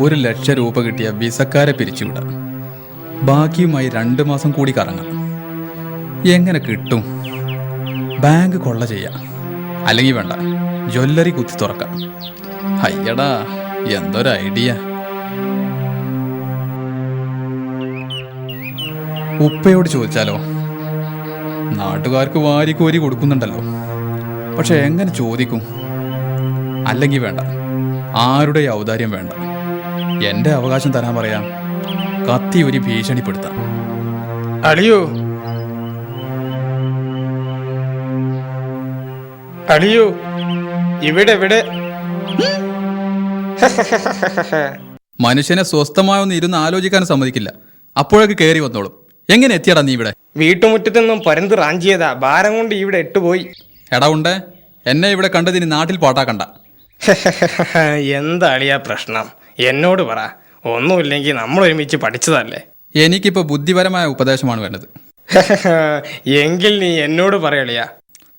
ഒരു ലക്ഷം രൂപ കിട്ടിയ വിസക്കാരെ പിരിച്ചുവിടാം. ബാക്കിയുമായി രണ്ട് മാസം കൂടി കറങ്ങാം എങ്ങനെ കിട്ടും? ബാങ്ക് കൊള്ള ചെയ്യാം. അല്ലെങ്കിൽ വേണ്ട ജ്വല്ലറി കുത്തി തുറക്കാം. അയ്യടാ എന്തൊരു ഐഡിയ. ഉപ്പയോട് ചോദിച്ചാലോ നാട്ടുകാർക്ക് വാരിക്കോരി കൊടുക്കുന്നുണ്ടല്ലോ. പക്ഷെ എങ്ങനെ ചോദിക്കും? അല്ലെങ്കിൽ വേണ്ട ആരുടെ ഔദാര്യം വേണ്ട. എന്റെ അവകാശം തരാൻ പറയാം. കത്തി ഒരു ഭീഷണിപ്പെടുത്താം. അളിയോ. അളിയോ. ഇവിടെ ഇവിടെ. മനുഷ്യനെ സ്വസ്ഥമായി ഒന്ന് ഇരുന്ന് ആലോചിക്കാൻ സമ്മതിക്കില്ല. അപ്പോഴൊക്കെ കയറി വന്നോളും. എങ്ങനെ എത്തിയടാ നീ ഇവിടെ? വീട്ടുമുറ്റത്തു നിന്നും പരന്ത് റാഞ്ചിയതാ. ഭാരം കൊണ്ട് ഇവിടെ എട്ടുപോയി. എടാ ഉണ്ടേ എന്നെ ഇവിടെ കണ്ടതിന് നാട്ടിൽ പാട്ടാക്കണ്ട. എന്താ അളിയാ പ്രശ്നം? എന്നോട് പറ. ഒന്നുമില്ലെങ്കിൽ നമ്മൾ ഒരുമിച്ച് പഠിച്ചതല്ലേ? എനിക്കിപ്പോ ബുദ്ധിപരമായ ഉപദേശമാണ് വേണ്ടത്. എങ്കിൽ നീ എന്നോട് പറയളിയാ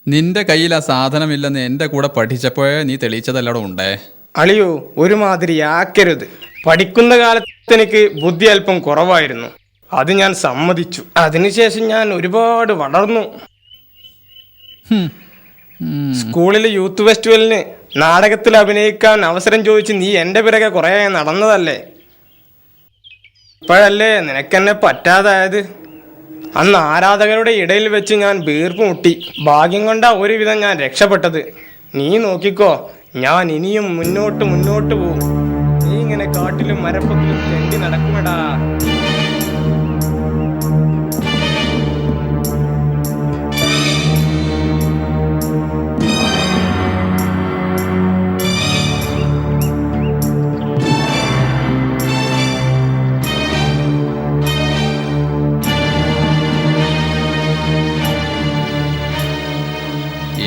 നിന്റെ കയ്യിൽ ആ സാധനമില്ലെന്ന് എന്റെ കൂടെ പഠിച്ചപ്പോഴേ നീ തെളിയിച്ചതല്ലടോ ഉണ്ടേ? അളിയോ ഒരുമാതിരി ആക്കരുത്. പഠിക്കുന്ന കാലത്ത് എനിക്ക് ബുദ്ധി അല്പം കുറവായിരുന്നു. അത് ഞാൻ സമ്മതിച്ചു. അതിനുശേഷം ഞാൻ ഒരുപാട് വളർന്നു. സ്കൂളിലെ യൂത്ത് ഫെസ്റ്റിവലിന് നാടകത്തിൽ അഭിനയിക്കാൻ അവസരം ചോദിച്ച് നീ എന്റെ പിറകെ കുറേ നടന്നതല്ലേ? ഇപ്പോഴല്ലേ നിനക്കെന്നെ പറ്റാതായത്? അന്ന് ആരാധകരുടെ ഇടയിൽ വെച്ച് ഞാൻ വീർപ്പ് മുട്ടി. ഭാഗ്യം കൊണ്ടാ ഒരുവിധം ഞാൻ രക്ഷപ്പെട്ടത്. നീ നോക്കിക്കോ ഞാൻ ഇനിയും മുന്നോട്ട് മുന്നോട്ട് പോകും. നീ ഇങ്ങനെ കാട്ടിലും മരപ്പത്തിലും തെണ്ടി നടക്കുമെടാ.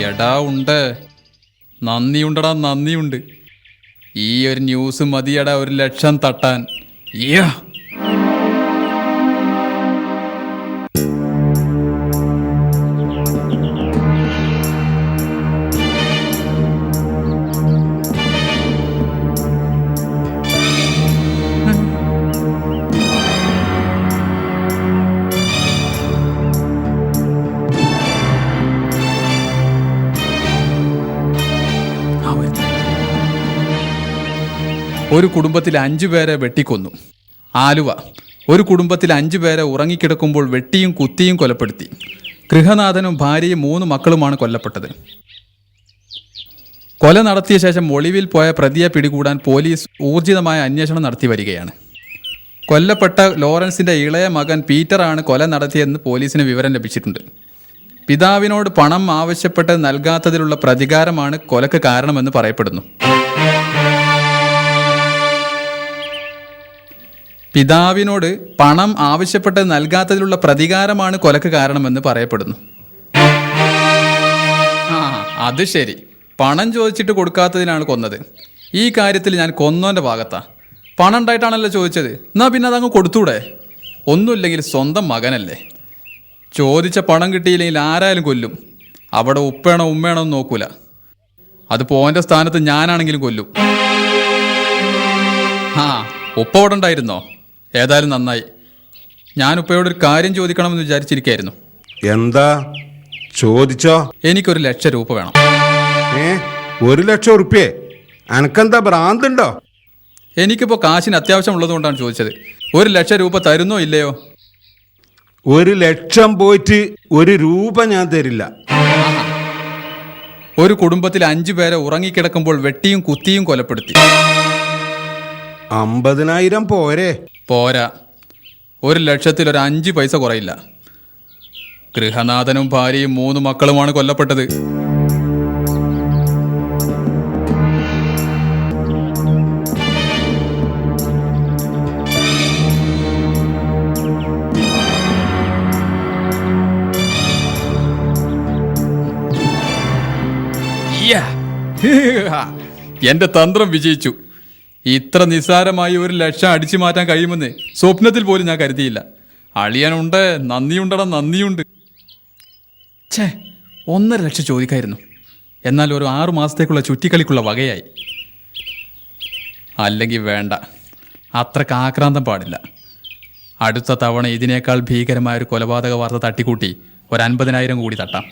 എടാ ഉണ്ട്. നന്ദിയുണ്ടടാ നന്ദിയുണ്ട്. ഈ ഒരു ന്യൂസ് മതിയടാ ഒരു ലക്ഷം തട്ടാൻ. യ്യാ. ഒരു കുടുംബത്തിൽ അഞ്ചു പേരെ വെട്ടിക്കൊന്നു. ആലുവ. ഒരു കുടുംബത്തിൽ അഞ്ചു പേരെ ഉറങ്ങിക്കിടക്കുമ്പോൾ വെട്ടിയും കുത്തിയും കൊലപ്പെടുത്തി. ഗൃഹനാഥനും ഭാര്യയും മൂന്ന് മക്കളുമാണ് കൊല്ലപ്പെട്ടത്. കൊല നടത്തിയ ശേഷം ഒളിവിൽ പോയ പ്രതിയെ പിടികൂടാൻ പോലീസ് ഊർജിതമായ അന്വേഷണം നടത്തി വരികയാണ്. കൊല്ലപ്പെട്ട ലോറൻസിന്റെ ഇളയ മകൻ പീറ്ററാണ് കൊല നടത്തിയതെന്ന് പോലീസിന് വിവരം ലഭിച്ചിട്ടുണ്ട്. പിതാവിനോട് പണം ആവശ്യപ്പെട്ട് നൽകാത്തതിലുള്ള പ്രതികാരമാണ് കൊലക്ക് കാരണമെന്ന് പറയപ്പെടുന്നു. പിതാവിനോട് പണം ആവശ്യപ്പെട്ട് നൽകാത്തതിലുള്ള പ്രതികാരമാണ് കൊലക്ക് കാരണമെന്ന് പറയപ്പെടുന്നു. ആ അത് ശരി. പണം ചോദിച്ചിട്ട് കൊടുക്കാത്തതിനാണ് കൊന്നത്. ഈ കാര്യത്തിൽ ഞാൻ കൊന്നോന്റെ ഭാഗത്താ. പണം ഉണ്ടായിട്ടാണല്ലോ ചോദിച്ചത്. എന്നാ പിന്നെ അതങ്ങ് കൊടുത്തൂടെ? ഒന്നുമില്ലെങ്കിൽ സ്വന്തം മകനല്ലേ. ചോദിച്ച പണം കിട്ടിയില്ലെങ്കിൽ ആരായാലും കൊല്ലും. അവിടെ ഉപ്പേണോ ഉമ്മേണോ എന്ന് നോക്കൂല. അത് പോന്റെ സ്ഥാനത്ത് ഞാനാണെങ്കിലും കൊല്ലും. ആ ഉപ്പ അവിടെ ഉണ്ടായിരുന്നോ? ഏതായാലും നന്നായി. ഞാൻ ഉപ്പയോട് ഒരു കാര്യം ചോദിക്കണമെന്ന് വിചാരിച്ചിരിക്കായിരുന്നു. എന്താ? ചോദിച്ചോ? എനിക്കൊരു ലക്ഷം രൂപ വേണം. ഏ? ഒരു ലക്ഷം ഉറുപ്പ്യേ? അനക്കെന്താ ഭ്രാന്തുണ്ടോ? എനിക്കിപ്പോൾ കാശിന് അത്യാവശ്യം ഉള്ളതുകൊണ്ടാണ് ചോദിച്ചത്. ഒരു ലക്ഷം രൂപ തരുന്നോ ഇല്ലയോ? ഒരു ലക്ഷം പോയിട്ട് ഒരു രൂപ ഞാൻ തരില്ല. ഒരു കുടുംബത്തിൽ അഞ്ചു പേരെ ഉറങ്ങിക്കിടക്കുമ്പോൾ വെട്ടിയും കുത്തിയും കൊലപ്പെടുത്തി. അമ്പതിനായിരം പോരെ. പോരാ. ഒരു ലക്ഷത്തിൽ ഒരു അഞ്ച് പൈസ കുറയില്ല. ഗൃഹനാഥനും ഭാര്യയും മൂന്ന് മക്കളുമാണ് കൊല്ലപ്പെട്ടത്. എന്റെ തന്ത്രം വിജയിച്ചു. ഇത്ര നിസ്സാരമായി ഒരു ലക്ഷം അടിച്ചു മാറ്റാൻ കഴിയുമെന്ന് സ്വപ്നത്തിൽ പോലും ഞാൻ കരുതിയില്ല. അളിയനുണ്ട് നന്ദിയുണ്ടടാ നന്ദിയുണ്ട്. ഛേ ഒന്നര ലക്ഷം ചോദിക്കായിരുന്നു. എന്നാൽ ഒരു ആറു മാസത്തേക്കുള്ള ചുറ്റിക്കളിക്കുള്ള വകയായി. അല്ലെങ്കിൽ വേണ്ട അത്രയ്ക്ക് ആക്രാന്തം പാടില്ല. അടുത്ത തവണ ഇതിനേക്കാൾ ഭീകരമായ ഒരു കൊലപാതക വാർത്ത തട്ടിക്കൂട്ടി ഒരു അൻപതിനായിരം കൂടി തട്ടാം.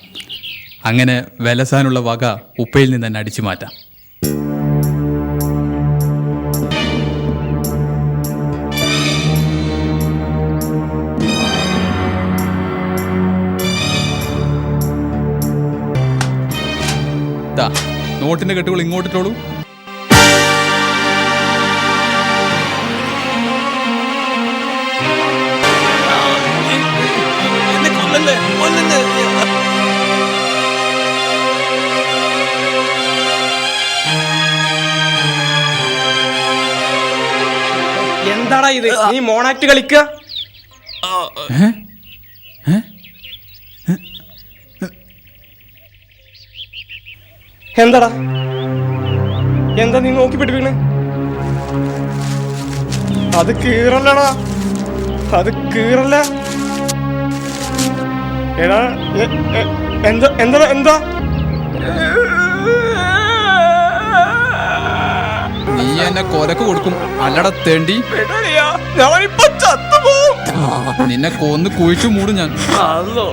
അങ്ങനെ വിലസാനുള്ള വക ഉപ്പയിൽ നിന്ന് തന്നെ അടിച്ചു മാറ്റാം. നോട്ടിന്റെ കെട്ടുകൾ ഇങ്ങോട്ടിട്ടോളൂ എന്താടാ ഇത്? നീ മോണാക്ട് കളിക്കുക എന്താടാ? എന്താ നീ നോക്കി വീണ് അത് കീറല്ലടാ. അത് കീറല്ല. എടാ എന്താ എന്താ എന്താ? നീ എന്നെ കൊലക്ക് കൊടുക്കും. അല്ലട തേണ്ടി. പെടളിയാ, ഞാനിപ്പോ ചത്തുപോകും നിന്നെ കൊന്ന് കുഴിച്ചു മൂടും ഞാൻ. അല്ലോ.